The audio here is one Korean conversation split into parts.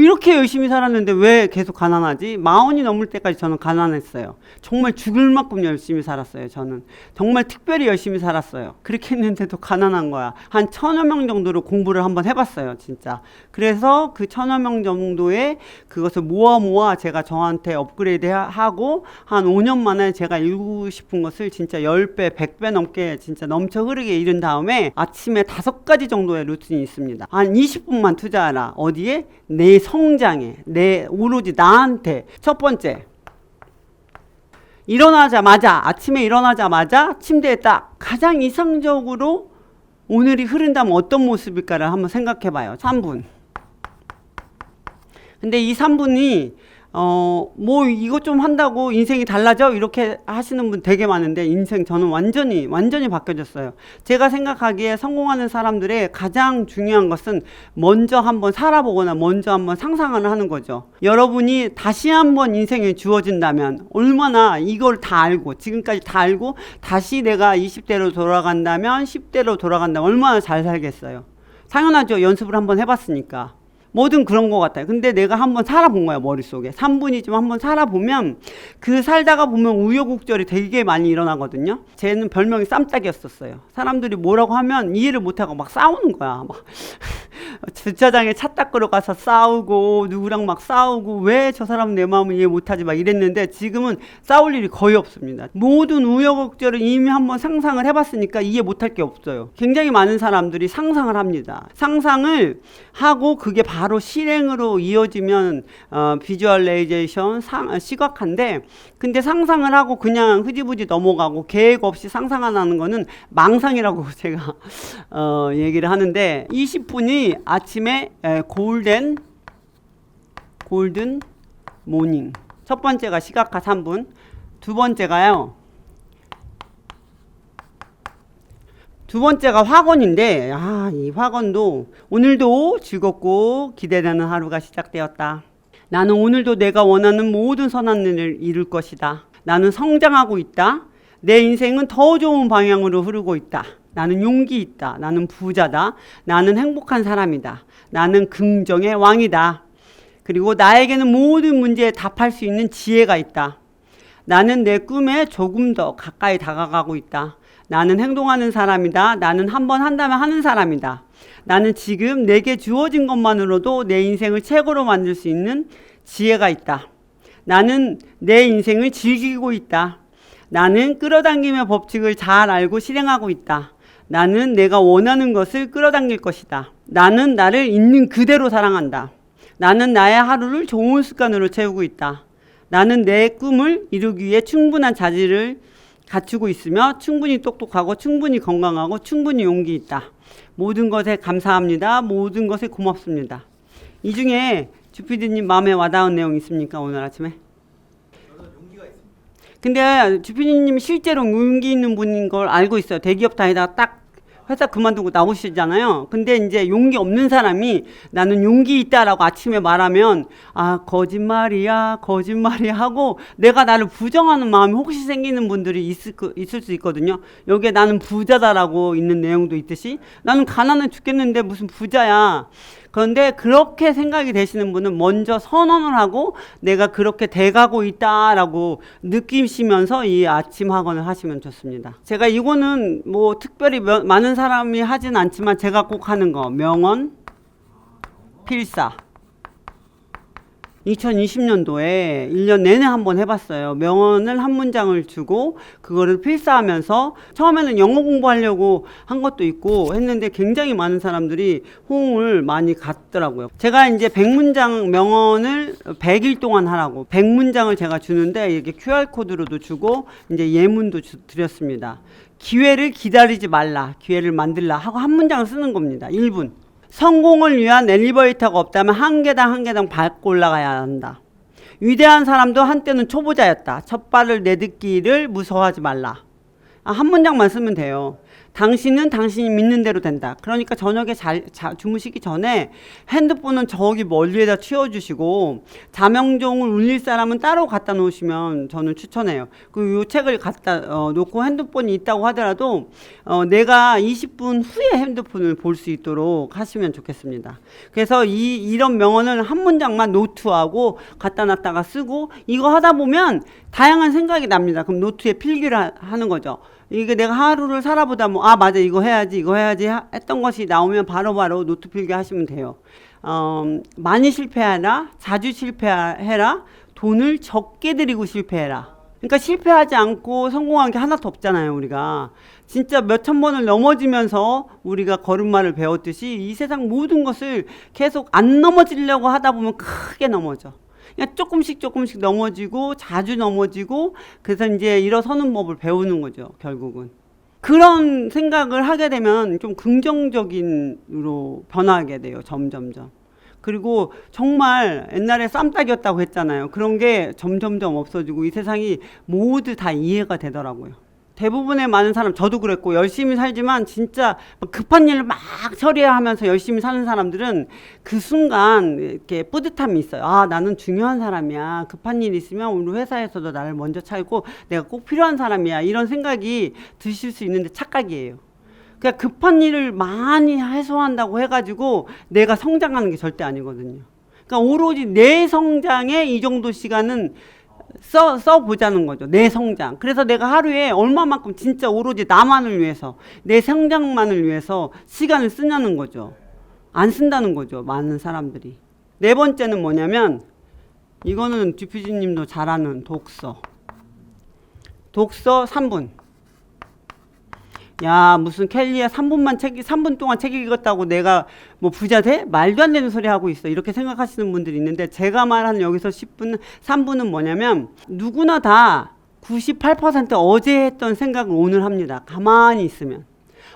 이렇게 열심히 살았는데 왜 계속 가난하지? 마흔이 넘을 때까지 저는 가난했어요. 정말 죽을 만큼 열심히 살았어요. 저는 정말 특별히 열심히 살았어요. 그렇게 했는데도 가난한 거야. 한 천여 명 정도로 공부를 한번 해봤어요. 진짜. 그래서 그 천여 명 정도의 그것을 모아 모아 제가 저한테 업그레이드 하- 하고 한 5년 만에 제가 이루고 싶은 것을 진짜 10배, 100배 넘게 진짜 넘쳐 흐르게 이룬 다음에 아침에 다섯 가지 정도의 루틴이 있습니다. 한 20분만 투자하라. 어디에? 내 성장에. 내 오로지 나한테. 첫 번째. 일어나자마자 아침에 일어나자마자 침대에 딱 가장 이상적으로 오늘이 흐른다면 어떤 모습일까를 한번 생각해 봐요. 3분. 근데 이 3분이 어, 뭐 이것 좀 한다고 인생이 달라져? 이렇게 하시는 분 되게 많은데 인생 저는 완전히 완전히 바뀌어졌어요. 제가 생각하기에 성공하는 사람들의 가장 중요한 것은 먼저 한번 살아보거나 먼저 한번 상상을 하는 거죠. 여러분이 다시 한번 인생에 주어진다면 얼마나 이걸 다 알고 지금까지 다 알고 다시 내가 20대로 돌아간다면 10대로 돌아간다면 얼마나 잘 살겠어요. 당연하죠. 연습을 한번 해봤으니까. 뭐든 그런 것 같아요. 근데 내가 한번 살아본 거야, 머릿속에. 3분이지만 한번 살아보면 그 살다가 보면 우여곡절이 되게 많이 일어나거든요. 쟤는 별명이 쌈딱이었었어요. 사람들이 뭐라고 하면 이해를 못하고 막 싸우는 거야. 막 주차장에 차 닦으러 가서 싸우고 누구랑 막 싸우고 왜 저 사람은 내 마음을 이해 못하지 막 이랬는데 지금은 싸울 일이 거의 없습니다. 모든 우여곡절을 이미 한번 상상을 해봤으니까 이해 못할 게 없어요. 굉장히 많은 사람들이 상상을 합니다. 상상을 하고 그게 바로 실행으로 이어지면 어, 비주얼레이제이션 상, 어, 시각화인데 근데 상상을 하고 그냥 흐지부지 넘어가고 계획 없이 상상하는 거는 망상이라고 제가 어, 얘기를 하는데 20분이 아침에 에, 골든 골든 모닝. 첫 번째가 시각화 3분. 두 번째가요 두 번째가 확언인데 아, 이 확언도 오늘도 즐겁고 기대되는 하루가 시작되었다. 나는 오늘도 내가 원하는 모든 선한 일을 이룰 것이다. 나는 성장하고 있다. 내 인생은 더 좋은 방향으로 흐르고 있다. 나는 용기 있다. 나는 부자다. 나는 행복한 사람이다. 나는 긍정의 왕이다. 그리고 나에게는 모든 문제에 답할 수 있는 지혜가 있다. 나는 내 꿈에 조금 더 가까이 다가가고 있다. 나는 행동하는 사람이다. 나는 한 번 한다면 하는 사람이다. 나는 지금 내게 주어진 것만으로도 내 인생을 최고로 만들 수 있는 지혜가 있다. 나는 내 인생을 즐기고 있다. 나는 끌어당김의 법칙을 잘 알고 실행하고 있다. 나는 내가 원하는 것을 끌어당길 것이다. 나는 나를 있는 그대로 사랑한다. 나는 나의 하루를 좋은 습관으로 채우고 있다. 나는 내 꿈을 이루기 위해 충분한 자질을 갖추고 있으며 충분히 똑똑하고 충분히 건강하고 충분히 용기 있다. 모든 것에 감사합니다. 모든 것에 고맙습니다. 이 중에 주피디님 마음에 와닿은 내용 있습니까 오늘 아침에? 근데 주피디님 실제로 용기 있는 분인 걸 알고 있어요. 대기업 다니다가 딱 회사 그만두고 나오시잖아요. 근데 이제 용기 없는 사람이 나는 용기 있다라고 아침에 말하면 아 거짓말이야 거짓말이야 하고 내가 나를 부정하는 마음이 혹시 생기는 분들이 있을, 거- 있을 수 있거든요. 여기에 나는 부자다라고 있는 내용도 있듯이 나는 가난해 죽겠는데 무슨 부자야. 그런데 그렇게 생각이 되시는 분은 먼저 선언을 하고 내가 그렇게 돼가고 있다라고 느끼시면서 이 아침 학원을 하시면 좋습니다. 제가 이거는 뭐 특별히 몇- 많은 사람이 하진 않지만 제가 꼭 하는 거 명언 필사 2020년도에 1년 내내 한번 해봤어요. 명언을 한 문장을 주고 그거를 필사하면서 처음에는 영어 공부하려고 한 것도 있고 했는데 굉장히 많은 사람들이 호응을 많이 갖더라고요. 제가 이제 100문장 명언을 100일 동안 하라고 100문장을 제가 주는데 이렇게 QR코드로도 주고 이제 예문도 주, 드렸습니다. 기회를 기다리지 말라. 기회를 만들라 하고 한 문장을 쓰는 겁니다. 1분. 성공을 위한 엘리베이터가 없다면 한 계단 한 계단 밟고 올라가야 한다. 위대한 사람도 한때는 초보자였다. 첫 발을 내딛기를 무서워하지 말라. 아, 한 문장만 쓰면 돼요. 당신은 당신이 믿는 대로 된다. 그러니까 저녁에 잘 자, 주무시기 전에 핸드폰은 저기 멀리에다 치워주시고 자명종을 울릴 사람은 따로 갖다 놓으시면 저는 추천해요. 그요 책을 갖다 어, 놓고 핸드폰이 있다고 하더라도 어, 내가 20분 후에 핸드폰을 볼 수 있도록 하시면 좋겠습니다. 그래서 이 이런 명언을 한 문장만 노트하고 갖다 놨다가 쓰고 이거 하다 보면 다양한 생각이 납니다. 그럼 노트에 필기를 하, 하는 거죠. 이게 내가 하루를 살아보다 뭐 아 맞아 이거 해야지 이거 해야지 하- 했던 것이 나오면 바로 바로 노트 필기 하시면 돼요. 어, 많이 실패하라 자주 실패해라 돈을 적게 들이고 실패해라. 그러니까 실패하지 않고 성공한 게 하나도 없잖아요 우리가 진짜 몇천 번을 넘어지면서 우리가 걸음마를 배웠듯이 이 세상 모든 것을 계속 안 넘어지려고 하다 보면 크게 넘어져. 그냥 조금씩 조금씩 넘어지고 자주 넘어지고 그래서 이제 일어서는 법을 배우는 거죠 결국은. 그런 생각을 하게 되면 좀 긍정적인으로 변하게 돼요 점점점. 그리고 정말 옛날에 쌈딱이었다고 했잖아요. 그런 게 점점점 없어지고 이 세상이 모두 다 이해가 되더라고요 대부분의 많은 사람 저도 그랬고 열심히 살지만 진짜 막 급한 일을 막 처리하면서 열심히 사는 사람들은 그 순간 이렇게 뿌듯함이 있어요. 아 나는 중요한 사람이야. 급한 일 있으면 우리 회사에서도 나를 먼저 찾고 내가 꼭 필요한 사람이야. 이런 생각이 드실 수 있는데 착각이에요. 그냥 급한 일을 많이 해소한다고 해가지고 내가 성장하는 게 절대 아니거든요. 그러니까 오로지 내 성장에 이 정도 시간은 써, 써 보자는 거죠. 내 성장. 그래서 내가 하루에 얼마만큼 진짜 오로지 나만을 위해서, 내 성장만을 위해서 시간을 쓰냐는 거죠. 안 쓴다는 거죠. 많은 사람들이. 네 번째는 뭐냐면, 이거는 듀퓨지 님도 잘 아는 독서. 독서 3분. 야, 무슨 켈리야 3분만 책, 3분 동안 책 읽었다고 내가 뭐 부자 돼? 말도 안 되는 소리 하고 있어. 이렇게 생각하시는 분들이 있는데 제가 말하는 여기서 10분, 3분은 뭐냐면 누구나 다 98% 어제 했던 생각을 오늘 합니다. 가만히 있으면.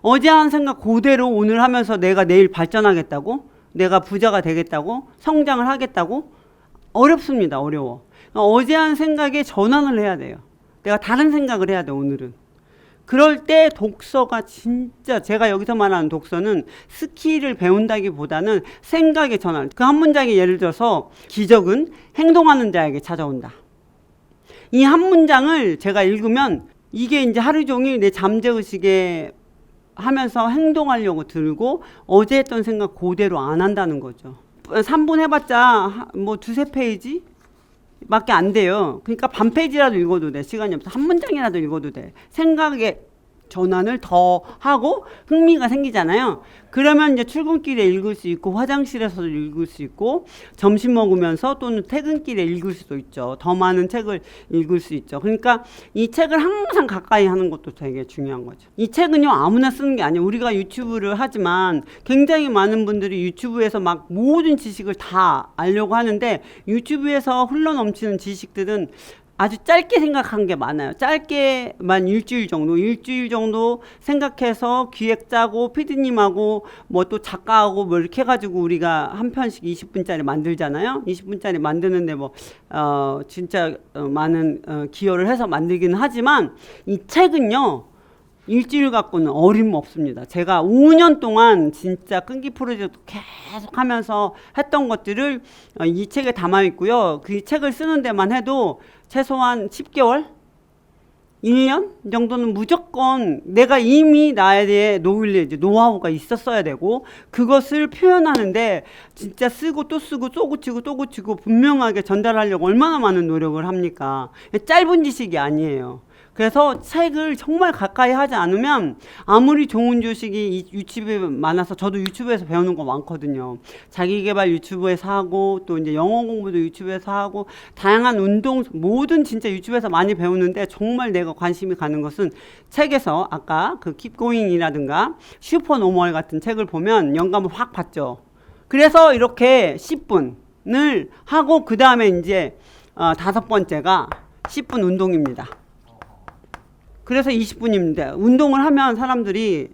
어제 한 생각 그대로 오늘 하면서 내가 내일 발전하겠다고? 내가 부자가 되겠다고? 성장을 하겠다고? 어렵습니다. 어려워. 어제 한 생각에 전환을 해야 돼요. 내가 다른 생각을 해야 돼, 오늘은. 그럴 때 독서가 진짜 제가 여기서 말하는 독서는 스킬을 배운다기보다는 생각의 전환. 그 한 문장에 예를 들어서 기적은 행동하는 자에게 찾아온다. 이 한 문장을 제가 읽으면 이게 이제 하루 종일 내 잠재의식에 하면서 행동하려고 들고 어제 했던 생각 그대로 안 한다는 거죠. 3분 해봤자 하- 뭐 두세 페이지? 밖에 안 돼요. 그러니까 반 페이지라도 읽어도 돼. 시간이 없어. 한 문장이라도 읽어도 돼. 생각의 전환을 더 하고 흥미가 생기잖아요. 그러면 이제 출근길에 읽을 수 있고 화장실에서도 읽을 수 있고 점심 먹으면서 또는 퇴근길에 읽을 수도 있죠. 더 많은 책을 읽을 수 있죠. 그러니까 이 책을 항상 가까이 하는 것도 되게 중요한 거죠. 이 책은요 아무나 쓰는 게 아니에요. 우리가 유튜브를 하지만 굉장히 많은 분들이 유튜브에서 막 모든 지식을 다 알려고 하는데 유튜브에서 흘러넘치는 지식들은 아주 짧게 생각한 게 많아요. 짧게만 일주일 정도, 일주일 정도 생각해서 기획 짜고 피디님하고 뭐 또 작가하고 뭐 이렇게 해가지고 우리가 한 편씩 20분짜리 만들잖아요. 20분짜리 만드는데 뭐, 어, 진짜 어, 많은 어, 기여를 해서 만들기는 하지만 이 책은요, 일주일 갖고는 어림없습니다. 제가 5년 동안 진짜 끈기 프로젝트 계속 하면서 했던 것들을 어, 이 책에 담아 있고요. 그 책을 쓰는 데만 해도 최소한 10개월? 1년 정도는 무조건 내가 이미 나에 대해 노일리지 노하우가 있었어야 되고 그것을 표현하는데 진짜 쓰고 또 쓰고 또 고치고 또 고치고 분명하게 전달하려고 얼마나 많은 노력을 합니까? 짧은 지식이 아니에요. 그래서 책을 정말 가까이 하지 않으면 아무리 좋은 주식이 이 유튜브에 많아서 저도 유튜브에서 배우는 거 많거든요. 자기개발 유튜브에서 하고 또 이제 영어 공부도 유튜브에서 하고 다양한 운동 모든 진짜 유튜브에서 많이 배우는데 정말 내가 관심이 가는 것은 책에서 아까 그 킵고잉이라든가 슈퍼노멀 같은 책을 보면 영감을 확 받죠. 그래서 이렇게 10분을 하고 그 다음에 이제 어, 다섯 번째가 10분 운동입니다. 그래서 20분입니다. 운동을 하면 사람들이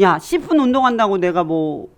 야 10분 운동한다고 내가 뭐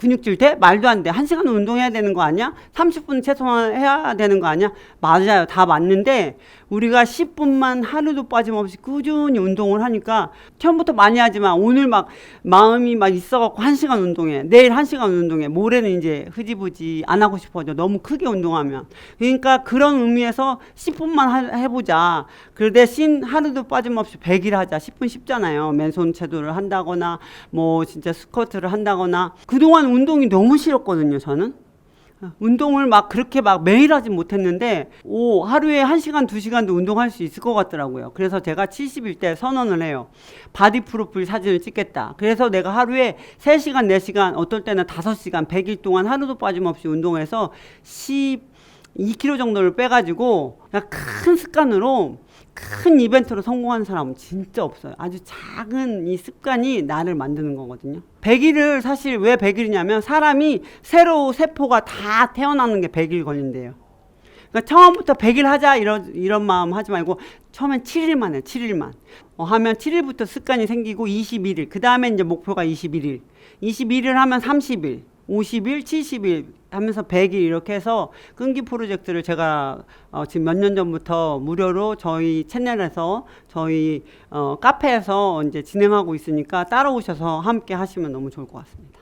근육질 돼? 말도 안 돼. 한 시간은 운동해야 되는 거 아니야? 30분 최소한 해야 되는 거 아니야? 맞아요. 다 맞는데 우리가 10분만 하루도 빠짐없이 꾸준히 운동을 하니까 처음부터 많이 하지만 오늘 막 마음이 막 있어갖고 한 시간 운동해. 내일 한 시간 운동해. 모레는 이제 흐지부지 안 하고 싶어져. 너무 크게 운동하면. 그러니까 그런 의미에서 10분만 해보자. 그 대신 하루도 빠짐없이 100일 하자. 10분 쉽잖아요. 맨손 체도를 한다거나 뭐 진짜 스쿼트를 한다거나 그동안 운동이 너무 싫었거든요. 저는. 운동을 막 그렇게 막 매일 하진 못했는데 오 하루에 한시간두시간도 운동할 수 있을 것 같더라고요. 그래서 제가 70일 때 선언을 해요. 바디 프로필 사진을 찍겠다. 그래서 내가 하루에 세시간네시간 어떨 때는 다섯 시간 100일 동안 하루도 빠짐없이 운동해서 12kg 정도를 빼가지고 큰 습관으로 큰 이벤트로 성공한 사람은 진짜 없어요. 아주 작은 이 습관이 나를 만드는 거거든요. 100일을 사실 왜 100일이냐면 사람이 새로 세포가 다 태어나는 게 100일 걸린대요. 그러니까 처음부터 100일 하자 이런 이런 마음 하지 말고 처음엔 7일만 해. 7일만. 어, 하면 7일부터 습관이 생기고 21일. 그 다음에 이제 목표가 21일. 21일 하면 30일. 50일, 70일 하면서 100일 이렇게 해서 끈기 프로젝트를 제가 어, 지금 몇 년 전부터 무료로 저희 채널에서 저희 어, 카페에서 이제 진행하고 있으니까 따라오셔서 함께 하시면 너무 좋을 것 같습니다.